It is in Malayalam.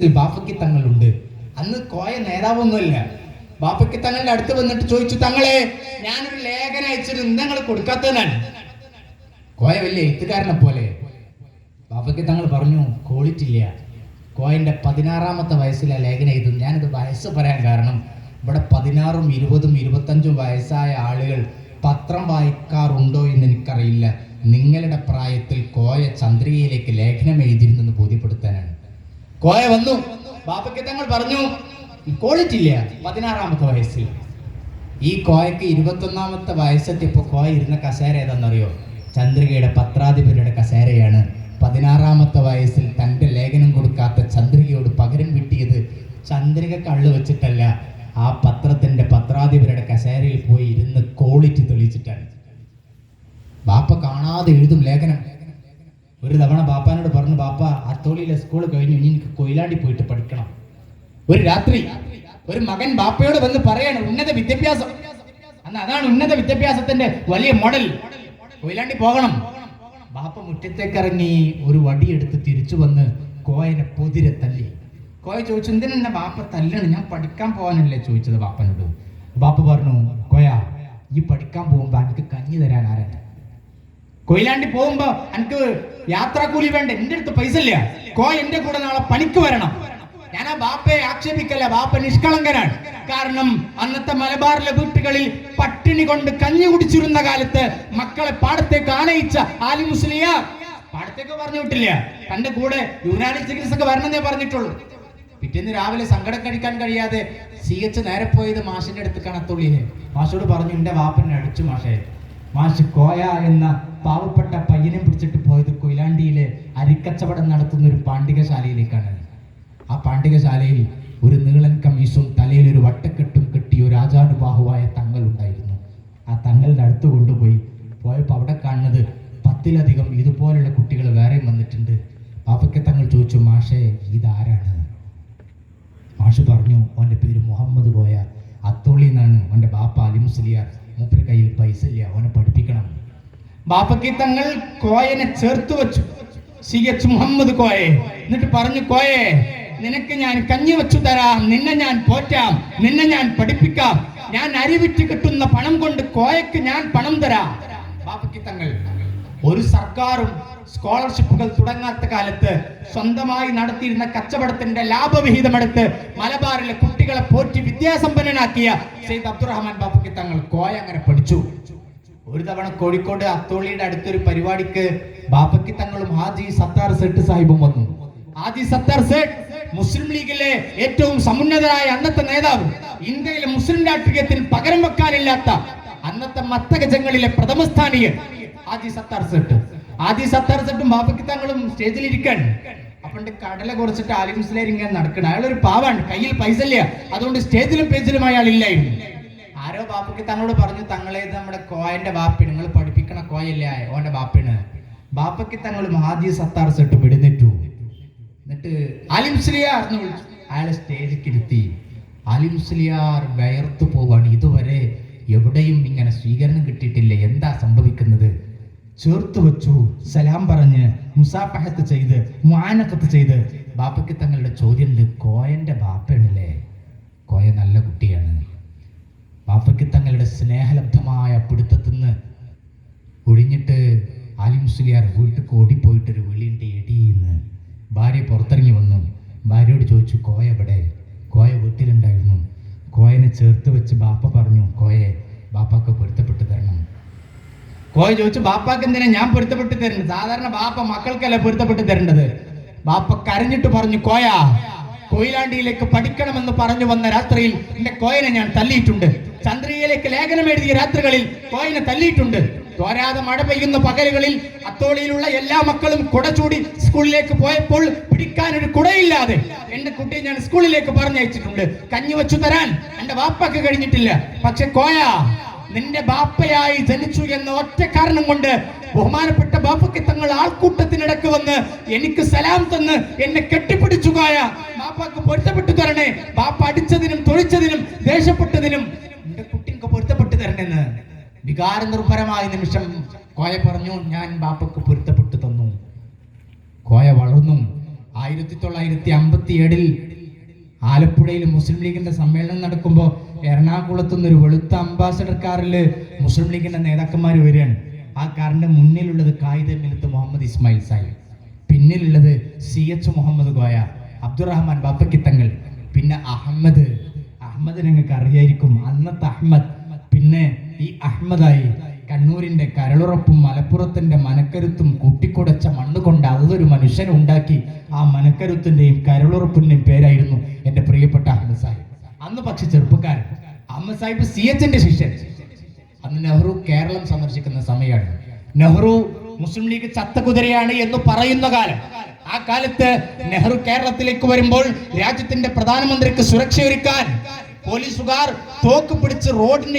ബാപ്പയ്ക്ക് തങ്ങളുണ്ട്. അന്ന് കോയ നേതാവൊന്നുമല്ല. ബാപ്പയ്ക്ക് തങ്ങളുടെ അടുത്ത് വന്നിട്ട് ചോദിച്ചു തങ്ങളെ ഞാനൊരു ലേഖനം അയച്ചിരുന്നു നിങ്ങൾ കൊടുക്കാത്തതിനാണ്. കോയ വലിയ എഴുത്തുകാരനെ പോലെ. ബാപ്പയ്ക്ക് തങ്ങൾ പറഞ്ഞു കോളിറ്റില്ല കോയന്റെ പതിനാറാമത്തെ വയസ്സിലാ ലേഖനം എഴുതും ഞാനിത് വയസ്സ് പറയാൻ കാരണം ഇവിടെ പതിനാറും ഇരുപതും ഇരുപത്തഞ്ചും വയസ്സായ ആളുകൾ പത്രം വായിക്കാറുണ്ടോ എന്ന് എനിക്കറിയില്ല. നിങ്ങളുടെ പ്രായത്തിൽ കോയ ചന്ദ്രികയിലേക്ക് ലേഖനം എഴുതിയിരുന്നെന്ന് ബോധ്യപ്പെടുത്താനാണ്. കോയ വന്നു. ബാപ്പയ്ക്ക് തങ്ങൾ പറഞ്ഞു കോളിറ്റില്ല പതിനാറാമത്തെ വയസ്സിൽ. ഈ കോയക്ക് ഇരുപത്തൊന്നാമത്തെ വയസ്സെത്തിയപ്പോൾ കോയ ഇരുന്ന കസേര ഏതാണെന്നറിയോ? ചന്ദ്രികയുടെ പത്രാധിപരുടെ കസേരയാണ്. പതിനാറാമത്തെ വയസ്സിൽ തന്റെ ലേഖനം കൊടുക്കാത്ത ചന്ദ്രികയോട് പകരം കിട്ടിയത് ചന്ദ്രിക കള്ളു വെച്ചിട്ടല്ല. ആ പത്രത്തിന്റെ പത്രാധിപരുടെ കസേരയിൽ പോയി ഇരുന്ന് ക്വാളിറ്റി തെളിയിച്ചിട്ടാണ്. ബാപ്പ കാണാതെ എഴുതും ലേഖനം. ഒരു തവണ ബാപ്പാനോട് പറഞ്ഞു ബാപ്പ അത്തോളിയിലെ സ്കൂൾ കഴിഞ്ഞു ഇനി എനിക്ക് കൊയിലാണ്ടി പോയിട്ട് പഠിക്കണം. ഒരു രാത്രി ഒരു മകൻ ബാപ്പയോട് വന്ന് പറയാണ് ഉന്നത വിദ്യാഭ്യാസം. അന്ന് അതാണ് ഉന്നത വിദ്യാഭ്യാസത്തിന്റെ വലിയ മോഡൽ കൊയിലാണ്ടി പോകണം. ബാപ്പ മുറ്റത്തേക്കിറങ്ങി ഒരു വടിയെടുത്ത് തിരിച്ചു വന്ന് കോയനെ പൊതിരെ തല്ലി. കോയ ചോദിച്ചു എന്തിനെന്നെ ബാപ്പ തല്ലണം? ഞാൻ പഠിക്കാൻ പോകാനല്ലേ? ചോദിച്ചത് ബാപ്പനോട്. ബാപ്പ പറഞ്ഞു കോയ ഈ പഠിക്കാൻ പോകുമ്പോ എനിക്ക് കഞ്ഞി തരാൻ ആരാണ് കൊയിലാണ്ടി പോകുമ്പോ എനിക്ക് യാത്രാക്കൂലി വേണ്ട? എന്റെ അടുത്ത് പൈസ ഇല്ല കോ എന്റെ കൂടെ നാളെ പണിക്ക് വരണം. ഞാൻ ആ ബാപ്പയെ ആക്ഷേപിക്കല്ല. ബാപ്പ നിഷ്കളങ്കനാണ്. കാരണം അന്നത്തെ മലബാറിലെ വീട്ടുകളിൽ പട്ടിണി കൊണ്ട് കഞ്ഞി കുടിച്ചിരുന്ന കാലത്ത് മക്കളെ പാടത്തേക്ക് ആനയിച്ച ആലി മുസ്ലിയ. പാടത്തേക്ക് പറഞ്ഞു വിട്ടില്ല. തന്റെ കൂടെ യുനാനി ചികിത്സക്ക് വരണമെന്നേ പറഞ്ഞിട്ടുള്ളൂ. പിറ്റേന്ന് രാവിലെ സങ്കടം കഴിക്കാൻ കഴിയാതെ സി എച്ച് നേരെ പോയത് മാഷിന്റെ അടുത്ത് കണത്തുള്ളിയെ മാഷോട് പറഞ്ഞു എന്റെ വാപ്പനെ അടിച്ചു മാഷേ. മാഷ് കോയ എന്ന പാവപ്പെട്ട പയ്യനെ പിടിച്ചിട്ട് പോയത് കൊയിലാണ്ടിയിലെ അരിക്കച്ചവടം നടത്തുന്ന ഒരു പാണ്ഡികശാലയിലേക്കാണ് ആ പാണ്ഡികശാലയിൽ ഒരു നീളൻ കമ്മീസും തലയിൽ ഒരു വട്ടക്കെട്ടും കെട്ടിയ ഒരു തങ്ങൾ ഉണ്ടായിരുന്നു. ആ തങ്ങളുടെ അടുത്ത് കൊണ്ടുപോയി പോയപ്പോൾ അവിടെ കാണുന്നത് പത്തിലധികം ഇതുപോലുള്ള കുട്ടികൾ വേറെയും വന്നിട്ടുണ്ട്. പാപ്പയ്ക്ക് തങ്ങൾ ചോദിച്ചു മാഷേ ഇതാരാണ്? മാഷ് പറഞ്ഞു അവന്റെ പേര് മുഹമ്മദ് പോയ അത്തോളി എന്നാണ് മുസ്ലിയാർ മൂപ്പര കയ്യിൽ പൈസ ഇല്ല. അവനെ പഠിപ്പിക്കണം. ബാപ്പക്കി തങ്ങൾ കോയനെ ചേർത്ത് വെച്ചു. C H Muhammad Koya. എന്നിട്ട് പറഞ്ഞു കോയെ നിനക്ക് ഞാൻ കഞ്ഞി വെച്ചു തരാം. നിന്നെ ഞാൻ പോറ്റാം. നിന്നെ ഞാൻ പഠിപ്പിക്കാം. ഞാൻ അരിവിറ്റ് കിട്ടുന്ന പണം കൊണ്ട് കോയക്ക് ഞാൻ പണം തരാം. ബാപ്പക്കി തങ്ങൾ ഒരു സർക്കാരും സ്കോളർഷിപ്പുകൾ തുടങ്ങാത്ത കാലത്ത് സ്വന്തമായി നടത്തിയിരുന്ന കച്ചവടത്തിന്റെ ലാഭവിഹിതമെടുത്ത് മലബാറിലെ കുട്ടികളെ പോറ്റി വിദ്യാസമ്പന്നനാക്കിയ സെയ്ദ് അബ്ദുറഹ്മാൻ ബാബുക്ക് തങ്ങൾ കോയ അങ്ങനെ പഠിച്ചു. ഒരു തവണ കോഴിക്കോട് അത്തോളിയുടെ അടുത്തൊരു പരിപാടിക്ക് ബാപ്പക്കി തങ്ങളും ഹാജി സത്താർ സെട്ട് സാഹിബും വന്നു. ഹാജി സത്താർ സെട്ട് മുസ്ലിം ലീഗിലെ ഏറ്റവും സമുന്നതരായ അന്നത്തെ നേതാവ് ഇന്ത്യയിലെ മുസ്ലിം രാഷ്ട്രീയത്തിൽ പകരം വെക്കാനില്ലാത്ത അന്നത്തെ മത്തഗജങ്ങളിലെ പ്രഥമ സ്ഥാനീയൻ ഹാജി സത്താർ സെട്ട്. ഹാജി സത്താർ സെട്ടും ബാപ്പയ്ക്ക് തങ്ങളും സ്റ്റേജിൽ ഇരിക്കാൻ അപ്പണ്ട് കടല കുറച്ചിട്ട് ആലി ഇങ്ങനെ നടക്കണം. അയാൾ ഒരു പാവാണ്. കയ്യിൽ പൈസ ഇല്ല അതുകൊണ്ട് സ്റ്റേജിലും പേജിലും അയാൾ ഇല്ലായിരുന്നു ആരോ ബാപ്പയ്ക്ക് തങ്ങളോട് പറഞ്ഞു തങ്ങളെ നമ്മുടെ കോയന്റെ ബാപ്പിണ് നിങ്ങൾ പഠിപ്പിക്കണ കോയല്ലേ ഓന്റെ ബാപ്പിന് ബാപ്പയ്ക്ക് തങ്ങളും ആദ്യ സത്താർ സെട്ട് വെടിനേറ്റു എന്നിട്ട് എന്ന് വിളിച്ചു. അയാളെ സ്റ്റേജിലേക്ക് ഇരുത്തി ആലിംസ്ലിയാർ വയർത്തു പോവാണ്. ഇതുവരെ എവിടെയും ഇങ്ങനെ സ്വീകരണം കിട്ടിയിട്ടില്ല. എന്താ സംഭവിക്കുന്നത്? ചേർത്ത് വെച്ചു സലാം പറഞ്ഞ് മുസാഫഹത്ത് ചെയ്ത് മുആനക്കത്ത് ചെയ്ത്. ബാപ്പയ്ക്ക് തങ്ങളുടെ ചോദ്യമുണ്ട് കോയന്റെ ബാപ്പയാണല്ലേ? കോയ നല്ല കുട്ടിയാണ്. ബാപ്പയ്ക്ക് തങ്ങളുടെ സ്നേഹലബ്ധമായ പിടുത്തത്തിൽ നിന്ന് ഒഴിഞ്ഞിട്ട് ആലി മുസ്ലിയാർ വീട്ടിൽ ഓടിപ്പോയിട്ടൊരു വിളിയുണ്ട് എടീന്ന് ഭാര്യ പുറത്തിറങ്ങി വന്നു. ഭാര്യയോട് ചോദിച്ചു കോയ എവിടെ? കോയ വീട്ടിലുണ്ടായിരുന്നു. കോയനെ ചേർത്ത് വെച്ച് ബാപ്പ പറഞ്ഞു കോയെ ബാപ്പാക്ക് പൊരുത്തപ്പെട്ട് തരണം. കോയ ചോദിച്ചു ബാപ്പാക്ക് എന്തിനാ ഞാൻ പൊരുത്തപ്പെട്ട് തരുന്നത് സാധാരണ ബാപ്പ മക്കൾക്കല്ല പൊരുത്തപ്പെട്ട് തരേണ്ടത്? ബാപ്പ കരഞ്ഞിട്ട് പറഞ്ഞു കോയ കൊയിലാണ്ടിയിലേക്ക് പഠിക്കണമെന്ന് പറഞ്ഞു വന്ന രാത്രിയിൽ എന്റെ കോയനെ ഞാൻ തല്ലിയിട്ടുണ്ട്. ചന്ദ്രികയിലേക്ക് ലേഖനം എഴുതിയ രാത്രികളിൽ കോയനെ തല്ലിയിട്ടുണ്ട്. തോരാതെ മഴ പെയ്യുന്ന പകലുകളിൽ അത്തോളിയിലുള്ള എല്ലാ മക്കളും കുട ചൂടി സ്കൂളിലേക്ക് പോയപ്പോൾ പിടിക്കാൻ ഒരു കുടയില്ലാതെ എന്റെ കുട്ടിയെ ഞാൻ സ്കൂളിലേക്ക് പറഞ്ഞയച്ചിട്ടുണ്ട്. കഞ്ഞി വെച്ചു തരാൻ എന്റെ വാപ്പക്ക് കഴിഞ്ഞിട്ടില്ല. പക്ഷെ കോയ നിന്റെ ബാപ്പയായി ജനിച്ചു എന്ന ഒറ്റ കാരണം കൊണ്ട് ബഹുമാനപ്പെട്ട ബാപ്പയ്ക്ക് തങ്ങൾ ആൾക്കൂട്ടത്തിനിടക്ക് വന്ന് എനിക്ക് സലാം തന്ന് എന്നെ കെട്ടിപ്പിടിച്ചു ബാപ്പാക്ക് പൊരുത്തപ്പെട്ടു തരണേ. ബാപ്പ അടിച്ചതിനും തൊഴിച്ചതിനും ദേഷ്യപ്പെട്ടതിനും എന്റെ കുട്ടിക്ക് പൊരുത്തപ്പെട്ടു തരണെന്ന് വികാര നിർഭരമായ നിമിഷം കോയ പറഞ്ഞു ഞാൻ ബാപ്പക്ക് പൊരുത്തപ്പെട്ടു തന്നു. കോയ വളർന്നു. ആയിരത്തി തൊള്ളായിരത്തി അമ്പത്തി ഏഴിൽ ആലപ്പുഴയിൽ മുസ്ലിം ലീഗിന്റെ സമ്മേളനം നടക്കുമ്പോൾ എറണാകുളത്ത് ഒരു വെളുത്ത അംബാസഡർ കാറിൽ മുസ്ലിം ലീഗിന്റെ നേതാക്കന്മാർ വരികയാണ്. ആ കാറിന്റെ മുന്നിലുള്ളത് കായിദ മിലത്ത് മുഹമ്മദ് ഇസ്മായിൽ സാഹിബ് പിന്നിലുള്ളത് സി എച്ച് മുഹമ്മദ് ഗോയ അബ്ദുറഹ്മാൻ ബാപ്പക്കിത്തങ്ങൾ പിന്നെ അഹമ്മദ്. അഹമ്മദ് നിങ്ങൾക്ക് അറിയായിരിക്കും അന്നത്തെ അഹമ്മദ്. പിന്നെ ഈ അഹമ്മദായി കണ്ണൂരിന്റെ കരളുറപ്പും മലപ്പുറത്തിന്റെ മനക്കരുത്തും കൂട്ടിക്കുടച്ച മണ്ണ് കൊണ്ട് അതൊരു മനുഷ്യനുണ്ടാക്കി ആ മനക്കരുത്തിന്റെയും കരളുറപ്പിന്റെയും പേരായിരുന്നു എന്റെ പ്രിയപ്പെട്ട അഹമ്മദ് സാഹിബ് അന്ന് പക്ഷെ ചെറുപ്പക്കാരൻ. അമ്മ സാഹിബ് സി എച്ചിന്റെ ശിഷ്യൻ. അന്ന് നെഹ്റു കേരളം സന്ദർശിക്കുന്ന സമയമാണ്. നെഹ്റു മുസ്ലിം ലീഗ് ചത്തകുതിരയാണ് എന്ന് പറയുന്ന കാലം. ആ കാലത്ത് നെഹ്റു കേരളത്തിലേക്ക് വരുമ്പോൾ രാജ്യത്തിന്റെ പ്രധാനമന്ത്രിക്ക് സുരക്ഷയൊരുക്കാൻ പോലീസുകാർ തോക്ക് പിടിച്ച് റോഡിന്